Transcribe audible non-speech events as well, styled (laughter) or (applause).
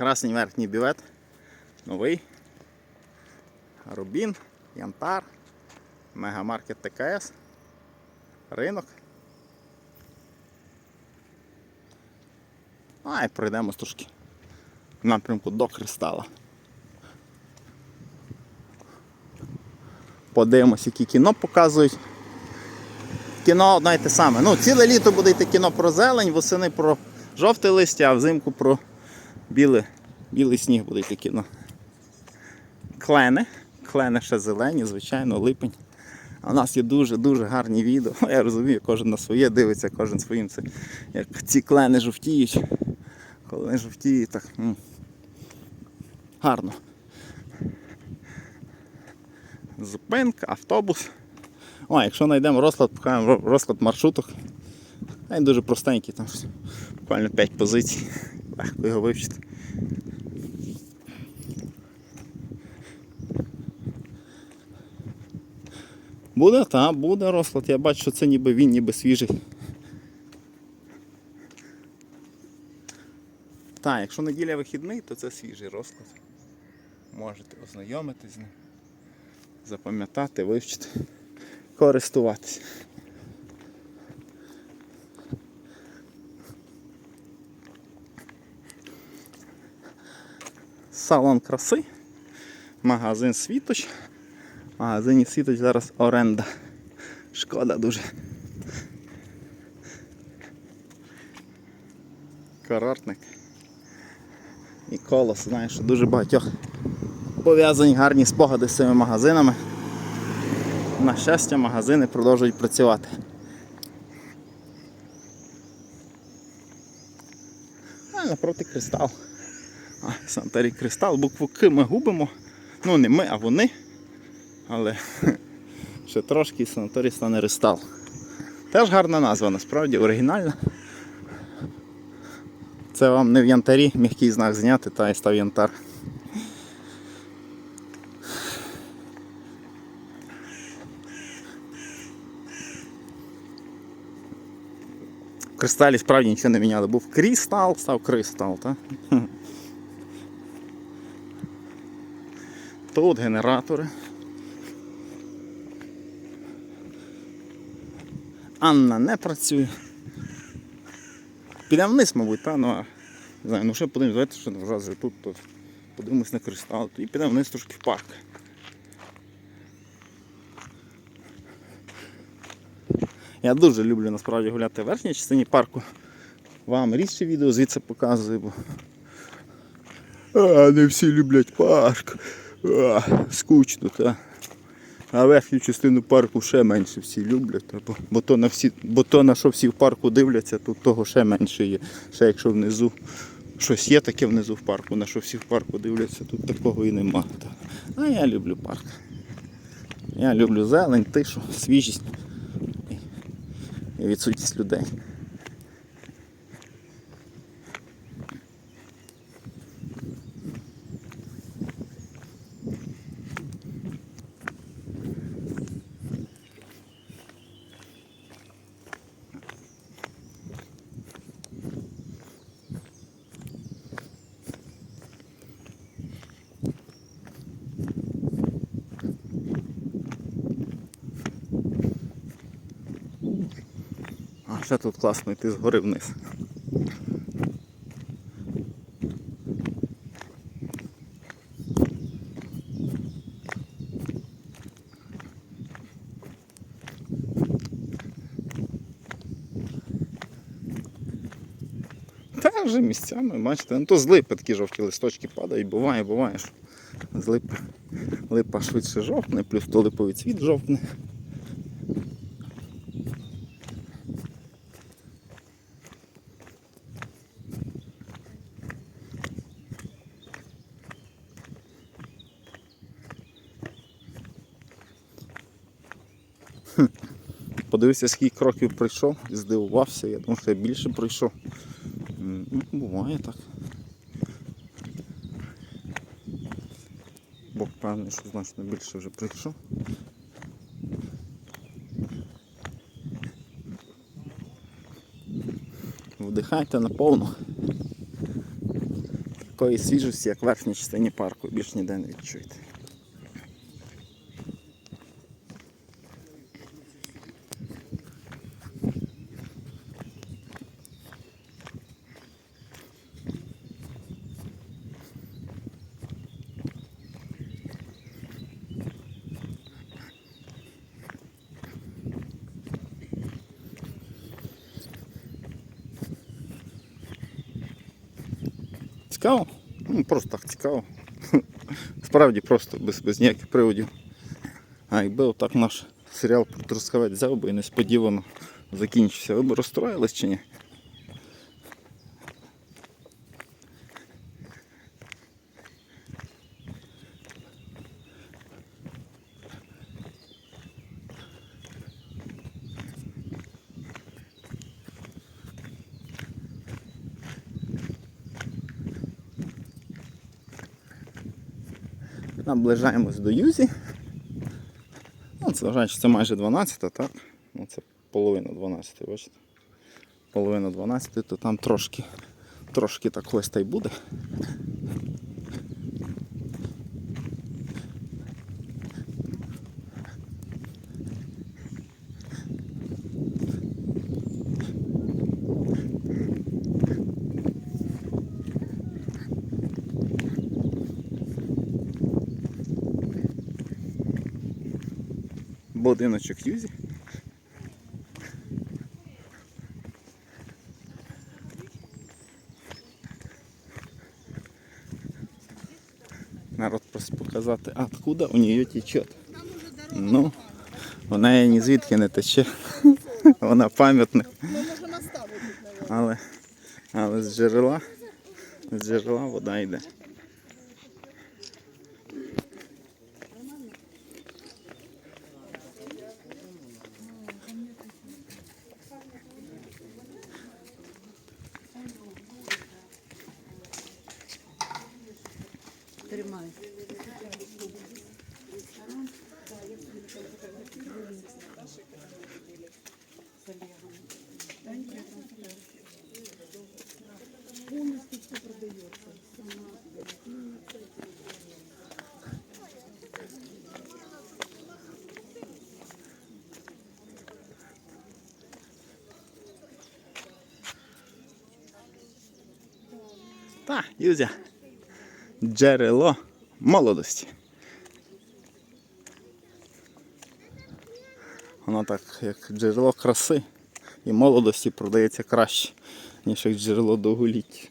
Красний верхній бювет. Новий. Рубін, Янтар, Мегамаркет ТКС, ринок. А і пройдемо трошки в напрямку до кристала. Подивимось, які кіно показують. Кіно одне й те саме. Ну, ціле літо буде йти кіно про зелень, восени про жовте листя, а взимку про біле, білий сніг буде йти кіно. Клени. Клени ще зелені, звичайно, липень. А у нас є дуже-дуже гарні відео. (laughs) Я розумію, кожен на своє дивиться, кожен своїм це. Як ці клени жовтіють. Коли вони жовтіють, так. м, Гарно. Зупинка, автобус. О, якщо знайдемо розклад, покажемо розклад маршруток. Він дуже простенький, там буквально 5 позицій. Легко його вивчити. Буде, та, буде розклад. Я бачу, що це ніби він, ніби свіжий. Так, якщо неділя вихідний, то це свіжий розклад. Можете ознайомитись з ним, запам'ятати, вивчити, користуватися. Салон краси, магазин Світоч. В магазині Світоч зараз оренда. Шкода дуже. Курортник. І колос, знаєш, що дуже багатьох пов'язані гарні спогади з цими магазинами. На щастя, магазини продовжують працювати. А напроти кристал. А, Сантарі кристал, букву К ми губимо. Ну не ми, а вони. Але (laughs) ще трошки санаторій стане Ристал. Теж гарна назва, насправді, оригінальна. Це вам не в янтарі м'який знак зняти, та і став янтар. В кристалі справді нічого не міняли. Був крістал, став кристал, так? Тут генератори. Анна не працює. Підемо вниз, мабуть, та? Ну, а, не знаю, ну ще подивимось, давайте що вже тут, то подивимось на кристал, і підемо вниз трошки в парк. Я дуже люблю насправді гуляти в верхній частині парку. Вам рідше відео звідси показую, бо а, не всі люблять парк. А, скучно, та. А верхню частину парку ще менше всі люблять. Бо, бо, то на всі, бо то на що всі в парку дивляться, тут того ще менше є. Ще якщо внизу щось є таке внизу в парку, на що всі в парку дивляться, тут такого і нема. Та. А я люблю парк. Я люблю зелень, тишу, свіжість і відсутність людей. А ще тут класно йти згори вниз. Та вже місцями, бачите, ну то з липи такі жовті листочки падають, буває, буває, що з липи липа швидше жовтне, плюс то липовий цвіт жовтне. Подивився, скільки кроків пройшов, і здивувався, я думав, що я більше пройшов. Ну, буває так. Бог певний, що значно більше вже прийшов. Вдихайте наповну. такої свіжості, як в верхній частині парку, більш ніде не відчуєте. Цікаво? Ну, просто так цікаво. (laughs) Справді просто без, без ніяких приводів. А якби отак наш серіал про Трускавець взяв би і несподівано закінчився, ви б розстроїлись чи ні? Наближаємось до Юзі. Ну, це вважаю, що це майже 12, так? Ну, це половина 12, бачите? Половина 12, то там трошки, трошки так ось та й буде. Будиночок Юзі. Народ просто показати, откуда у нее течет. Ну, у неї ні звідки не тече. (laughs) Вона пам'ятник. Ну, може наставити на Але, але з джерела, з джерела вода йде. Та, Юзя. Джерело молодості. Воно так, як джерело краси і молодості продається краще, ніж як джерело довголіття.